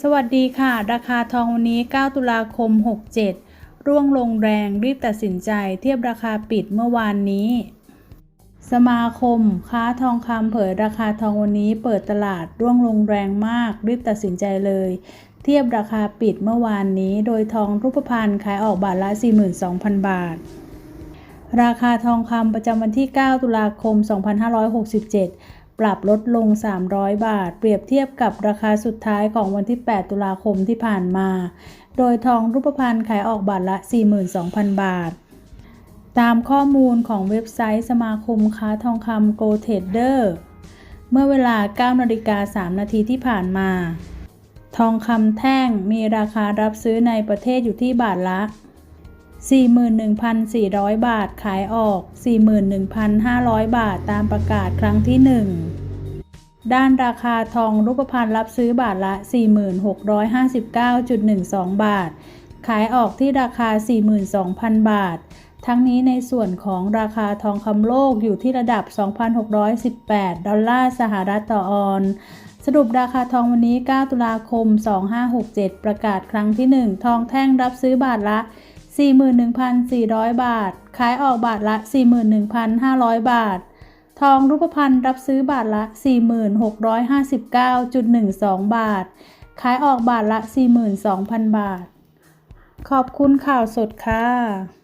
สวัสดีค่ะ ราคาทองวันนี้ 9 ตุลาคม 67 ร่วงลงแรงรีบตัดสินใจเทียบราคาปิดเมื่อวานนี้ สมาคม ค้าทองคำเผยราคาทองวันนี้เปิดตลาดร่วงลงแรงมาก รีบตัดสินใจเลย เทียบราคาปิดเมื่อวานนี้ โดยทองรูปพรรณขายออกบาทละ 42,000 บาท ราคาทองคำประจำวันที่ 9 ตุลาคม 2567 ปรับลดลง 300 บาท เปรียบเทียบกับราคาสุดท้ายของวันที่ 8 ตุลาคมที่ผ่านมา โดยทองรูปพรรณขายออกบาทละ 42,000 บาท ตามข้อมูลของเว็บไซต์สมาคมค้าทองคำ Go Trader เมื่อเวลา 9 นาฬิกา 3 นาทีที่ผ่านมา ทองคำแท่งมีราคารับซื้อในประเทศอยู่ที่บาทละ 41,400 บาทขายออก 41,500 บาทตามประกาศครั้งที่ 1 ด้านราคาทองรูปพรรณรับซื้อบาทละ 4659.12 บาท ขายออกที่ราคา 42,000 บาท ทั้งนี้ในส่วนของราคาทองคำโลกอยู่ที่ระดับ 2,618 ดอลลาร์สหรัฐต่อออนสรุปราคาทองวันนี้ 9 ตุลาคม 2567 ประกาศครั้งที่ 1 ทองแท่งรับซื้อบาทละ 41,400 บาท ขายออกบาทละ 41,500 บาท ทองรูปพรรณรับซื้อบาทละ 4659.12 บาท ขายออกบาทละ 42,000 บาท ขอบคุณข่าวสดค่ะ